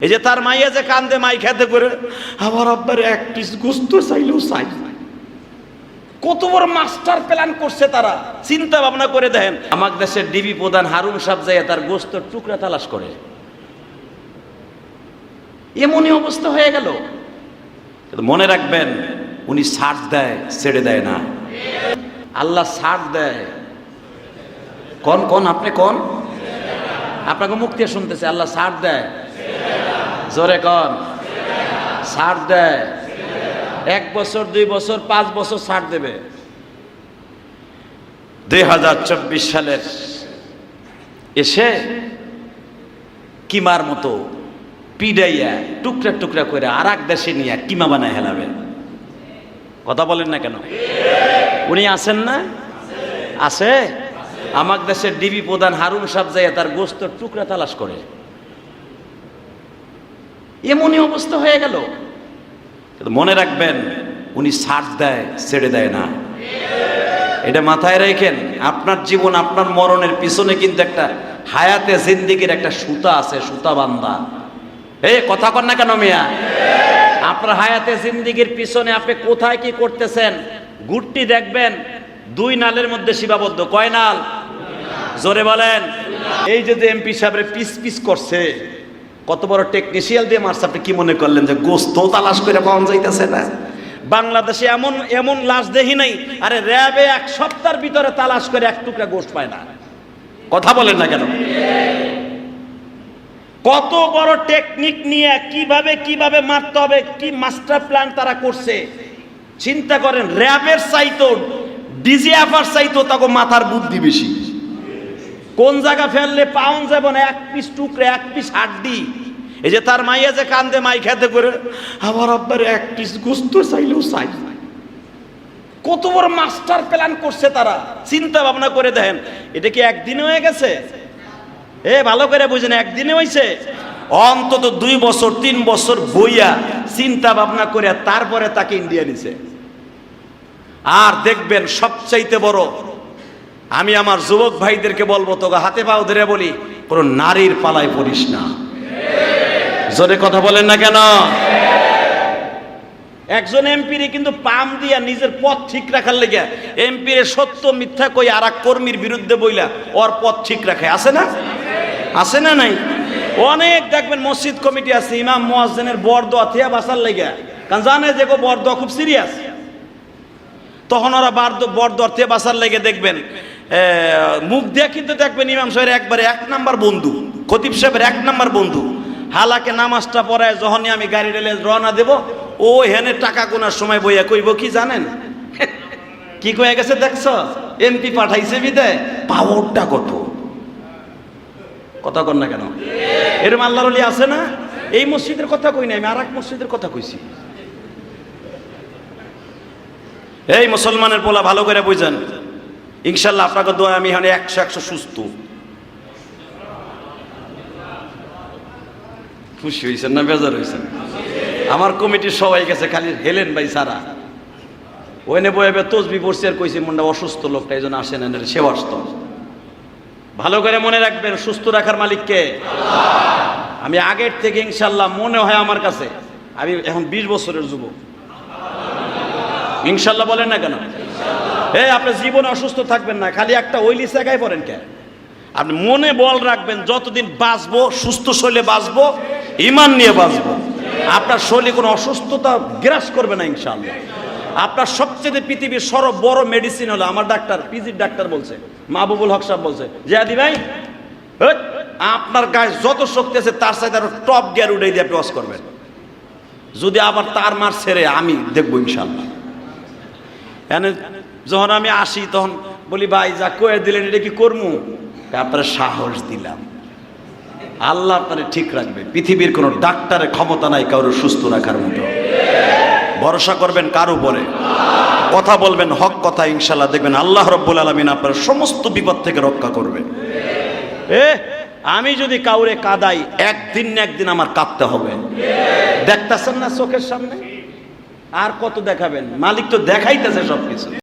এই যে তার মাইয়া যে কান্দে, মাই খেতে করে, আবার আব্বার এক পিস গুস্ত চাইলেও চাই। কত বড় মাস্টার প্ল্যান করছে তারা। চিন্তা ভাবনা করে দেখেন আমার দেশের ডিবি প্রধান হারুন সাহেব যাইয়া তার গোস্তর টুকরা তালাশ করে। এমনই অবস্থা হয়ে গেল। মনে রাখবেন, উনি ছাড় দেয়, ছেড়ে দেয় না। আল্লাহ ছাড় দেয়। কোন কোন, আপনি কোন? আপনাকে মুক্তি শুনতেছে, আল্লাহ ছাড় দেয়। জোরে কন। ছাড় দেয় এক বছর, দুই বছর, পাঁচ বছর ছাড় দেবে। দুই হাজার চব্বিশ সালের এসে কিমার মতো পিডাইয়া টুকরা টুকরা করে আর এক দেশে নিয়ে কিমা বানায় হেলাবে। কথা বলেন না কেন? উনি আছেন না? আছে? আমার দেশের ডিবি প্রধান হারুন সাহেব যাইয়া তার গোস্তর টুকরা তালাশ করে। এমনই অবস্থা হয়ে গেল। কিন্তু মনে রাখবেন উনি ছাড় দেয় ছেড়ে দেয় না। এটা মাথায় রেখেন আপনার জীবন আপনার মরণের পিছনে কিন্তু একটা হায়াতে জিন্দিগির একটা সুতা আছে সুতা বান্দা এই কথা কর না কেন মিয়া? আপনার হায়াতে জিন্দিগির পিছনে আপনি কোথায় কি করতেছেন? গুটটি দেখবেন দুই নালের মধ্যে সীমাবদ্ধ। কয় নাল? জোরে বলেন। এই যে যে এমপি সাহেবের পিস পিস করছে কত বড় টেকনিশিয়াল দিয়ে মারছে, আপনি কি মনে করলেন যে গোস্ত তালাশ করে পাওয়া যাইতেছে না? বাংলাদেশে এমন এমন লাশ দেখি নাই, আরে র্যাবে এক সপ্তাহের ভিতরে তালাশ করে এক টুকরা গোস্ত পায় না। কথা বলেন না কেন? কত বড় টেকনিক নিয়ে কীভাবে কীভাবে মারতে হবে, কি মাস্টার প্ল্যান তারা করছে? চিন্তা করেন, র্যাবের চাইতো ডিজি আফার চাইতো তাকে মাথার বুদ্ধি বেশি। কোন জায়গা ফেললে পাউন যাব না? এক পিস টুকরে, এক পিস হাড্ডি। এই যে তার মাইয়া যে কান্দে, মাই খেতে করে, আমার আব্বার এক পিস গুস্ত চাইলেও চাই কত বড় মাস্টার প্ল্যান করছে তারা। চিন্তা ভাবনা করে দেখেন, এটা কি একদিনে হয়ে গেছে? এ, ভালো করে বুঝেন, একদিনে হয়েছে অন্তত দুই বছর, তিন বছর বইয়া চিন্তা ভাবনা করে তারপরে তাকে ইন্ডিয়া নিছে। আর দেখবেন সবচাইতে বড় আমি আমার যুবক ভাইদেরকে বলব, তোকে হাতে পাও ধরে বলি, কোন নারীর পালায় পড়িস না। জোরে কথা বলেন না কেন? একজন এমপিরে কিন্তু পাম দিয়া নিজের পথ ঠিক রাখার লেগে এমপিরে সত্য মিথ্যা কই আর এক কর্মীর বিরুদ্ধে বইলা, ওর পথ ঠিক রাখে। আছে না? আছে না নাই? অনেক দেখবেন মসজিদ কমিটি আছে, ইমাম মোয়াজ্জেনের বরদোয়া থিয়া বাসার লেগে। কারণ জানে যে গো বরদোয়া খুব সিরিয়াস তখন ওরা বারদ বরদোয়ার থেকে বাসার লেগে দেখবেন মুখ দিয়ে কিন্তু দেখবেন ইমাম সাহেবের একবারে এক নাম্বার বন্ধু, খতিব সাহেবের এক নাম্বার বন্ধু। হালাকে নামাজটা পড়ায় যখনই আমি গাড়ি রেলে রওনা দেব, ও হেনে টাকা গোনার সময় বইয়া কইব, কি জানেন? কি কয়ে গেছে দেখছ? এমপি পাঠাইছে বিদায়। পাওয়ারটা কত? কথা কর না কেন? এরম আল্লাহর অলি আছে না? এই মসজিদের কথা কই না আমি আর এক মসজিদের কথা কইছি। এই মুসলমানের পোলা ভালো করে বুঝেন। ইনশাল্লাহ আপনাকে দোয়া আমি এখানে একশো একশো সুস্থ। খুশি হয়েছেন না বেজার হয়েছেন? আমার কমিটির সবাই গেছে, খালি হেলেন ভাই সারা। ওইনে বয়ে তসবি পড়ছে আর কইছে মনটা অসুস্থ লোকটা, এই জন্য আসে না, নাহলে আসতো। ভালো করে মনে রাখবেন, সুস্থ রাখার মালিককে। আমি আগের থেকে ইনশাল্লাহ মনে হয় আমার কাছে। আমি এখন বিশ বছরের যুবক। ইনশাল্লাহ বলেন না কেন? এ, আপনি জীবনে অসুস্থ থাকবেন না, খালি একটা ওইলি জায়গায় পড়েন কেন আপনি মনে বল রাখবেন, যতদিন বাঁচবো, সুস্থ শরীরে বাঁচবো ইমান নিয়ে বাঁচবো। আপনার শরীরে কোনো অসুস্থতা গ্রাস করবে না ইনশাল্লাহ আপনার সবচেয়ে পৃথিবীর সর্ব বড় মেডিসিন হলো, আমার ডাক্তার, পিজির ডাক্তার বলছে, মাহবুবুল হক সাহেব বলছে, জিয়াদি ভাই আপনার গায়ে যত শক্তি আছে, তার সাথে আরও টপ গিয়ার উঠে দিয়ে আপনি করবেন। যদি আবার তার মার ছেড়ে, আমি দেখব ইনশাল্লাহ যখন আমি আসি, তখন বলি, ভাই, যা কয়ে দিলেন, এটা কি করমু? আপনার সাহস দিলাম। আল্লাহ আপনারে ঠিক রাখবে। পৃথিবীর কোনো ডাক্তারের ক্ষমতা নাই, কারও সুস্থ রাখার মতো। ভরসা করবেন কার উপরে? কথা বলবেন, হক কথা ইনশাল্লাহ দেখবেন। আল্লাহ রব্বুল আলমিন আপনার সমস্ত বিপদ থেকে রক্ষা করবে। এ, আমি যদি কাউরে কাদাই, একদিন না একদিন আমার কাঁদতে হবে। দেখতেছেন না চোখের সামনে? আর কত দেখাবেন? মালিক তো দেখাইতেছে সবকিছু।